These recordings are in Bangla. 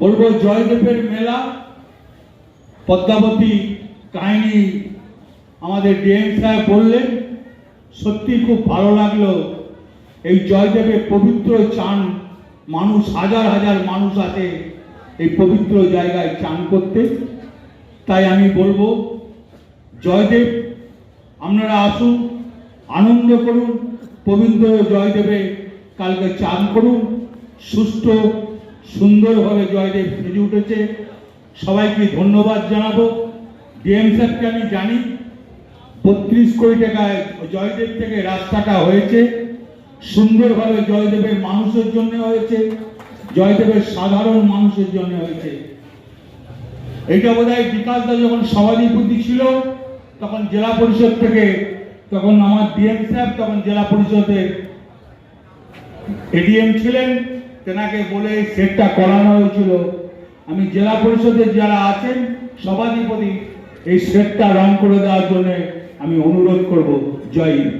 বলব, জয়দেবের মেলা, পদ্মাবতী কাহিনী আমাদের ডিএম সাহেব বললেন, সত্যি খুব ভালো লাগল। এই জয়দেবের পবিত্র চান, মানুষ, হাজার হাজার মানুষ আছে এই পবিত্র জায়গায় চান করতে। তাই আমি বলব, জয়দেব, আপনারা আসুন, আনন্দ করুন, পবিত্র জয়দেবে কালকে চান করুন, সুস্থ সুন্দরভাবে জয়দেব সেজে উঠেছে। সবাইকে ধন্যবাদ জানাব। ডিএম সাহেবকে আমি জানি, বত্রিশ কোটি টাকায় জয়দেব থেকে রাস্তাটা হয়েছে। সুন্দরভাবে জয়দেবের মানুষের জন্য হয়েছে, জয়দেবের সাধারণ মানুষের জন্য হয়েছে। এইটা বোধ হয় বিকাশদা যখন সভাধিপতি ছিল, তখন জেলা পরিষদ থেকে, তখন আমার ডিএম সাহেব, তখন জেলা পরিষদের এডিএম ছিলেন। তেনাকে বলে সেটটা করানো হয়েছিল। আমি জেলা পরিষদের যারা আছেন, সভাধিপতি, এই সেটটা রং করে দেওয়ার জন্য আমি অনুরোধ করব। জয় হিন্দ।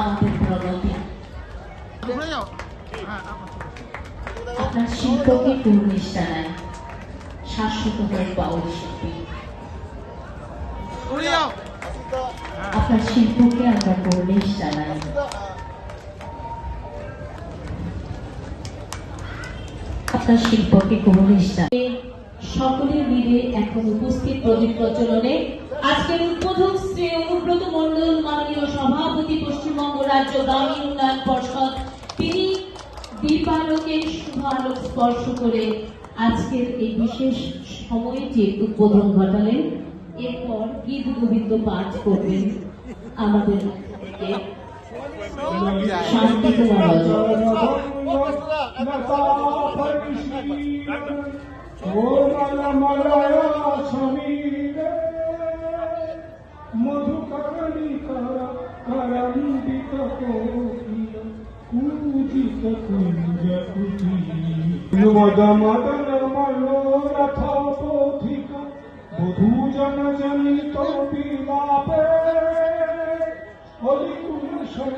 আমাদের হ্যাঁ আপনার শিল্পকে কুর্নিশ জানাই শাশ্বত হয়ে বাউল শিল্পী আপনার শিল্পকে আমরা কুর্নিশ জানাই আপনার শিল্পকে কুর্নিশ জানাই সকলে মিলে এখন উপস্থিত প্রদীপ প্রচলনে। আজকের উদ্বোধক শ্রী অনুব্রত মন্ডল মাননীয় সভাপতি পশ্চিমবঙ্গ রাজ্য গ্রামীণ উন্নয়ন পর্ষদ। তিনি দীপালোকের শুভালোক স্পর্শ করে আজকের এই বিশেষ সময়টির উদ্বোধন ঘটালেন, এরপর গীত গোবিন্দ পাঠ করবেন আমাদের থেকে শান্তি কুমার রজক। বধূজন জনিত বিলাপে হরিকুল